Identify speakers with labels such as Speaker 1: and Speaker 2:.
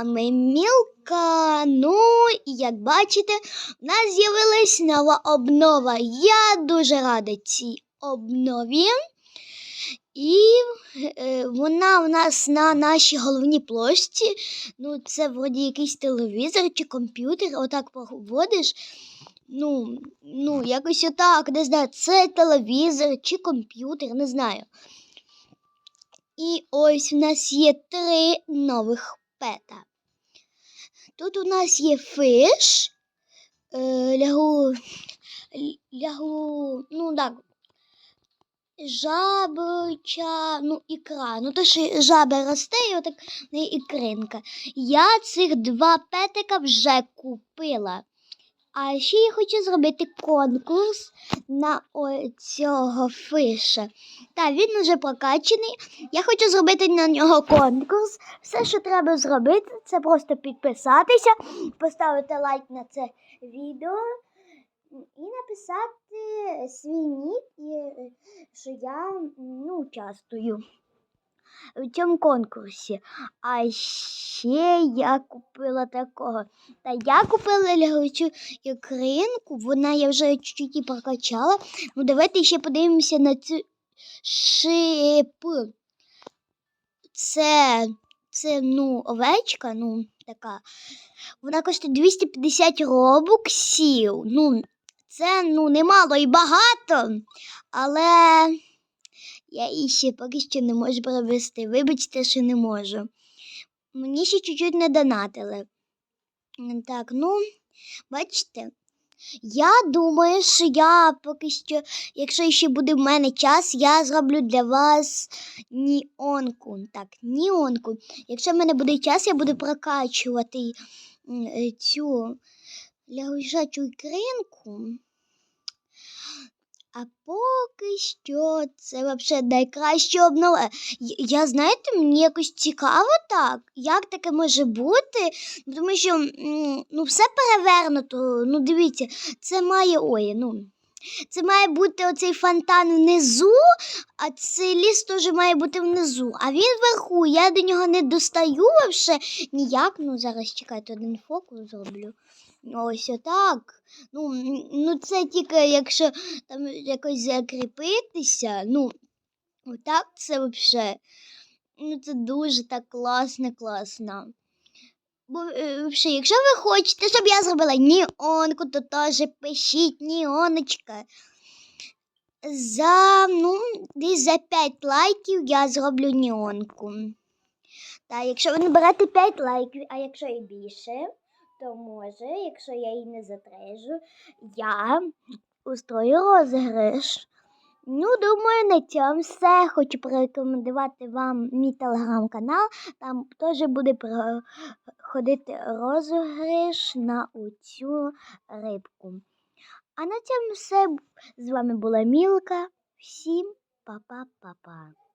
Speaker 1: вами Мілка. Ну, і як бачите, в нас з'явилась нова обнова. Я дуже рада цій обнові. І е, вона в нас на нашій головній площі. Ну, це вроді якийсь телевізор чи комп'ютер, отак поводиш. Ну, ну, якось отак, не знаю, це телевізор чи комп'ютер, не знаю. І ось в нас є три нових пета. Тут у нас є фиш, е, лягу, лягу, ну так, жабича, ну, ікра. Ну, то що жаба росте, і отак не ікринка. Я цих два петика вже купила. А ще я хочу зробити конкурс на цього фиша. Та він вже прокачаний. Я хочу зробити на нього конкурс. Все, що треба зробити, це просто підписатися, поставити лайк на це відео і написати свій нік, е, що я ну, участвую в цьому конкурсі. А ще я купила такого. Та я купила лягучу ікринку, вона я вже чуть-чуть прокачала. Ну, давайте ще подивимося на цю шип. Це, це ну, овечка, ну, така. Вона коштує 250 робоксів. Ну, це ну, немало і багато, але я її ще поки що не можу провести. Вибачте, що не можу. Мені ще чуть-чуть не донатили. Так, ну, бачите, я думаю, що я поки що, якщо ще буде в мене час, я зроблю для вас ніонку. Так, ніонку. Якщо в мене буде час, я буду прокачувати цю лягушачу ікринку. А поки що це взагалі найкраще обнова. Я, я знаєте, мені якось цікаво так, як таке може бути, тому що ну, все перевернуто. Ну, дивіться, це має ой, ну. Це має бути оцей фонтан внизу, а цей ліс теж має бути внизу. А він вверху. Я до нього не достаю вже ніяк. Ну, зараз чекайте, один фокус зроблю. Ось отак. Ну, ну це тільки якщо там якось закріпитися. Ну, отак це взагалі. Ну, це дуже так класно, класно. Бо, е, взагалі, якщо ви хочете, щоб я зробила ніонку, то теж пишіть ніоночка. За, ну, десь за 5 лайків я зроблю ніонку. Та якщо ви наберете 5 лайків, а якщо і більше, то може, якщо я її не затрежу, я устрою розіграш. Ну, думаю, на цьому все. Хочу порекомендувати вам мій телеграм-канал. Там теж буде проходити розіграш на оцю рибку. А на цьому все. З вами була Мілка. Всім па-па-па-па.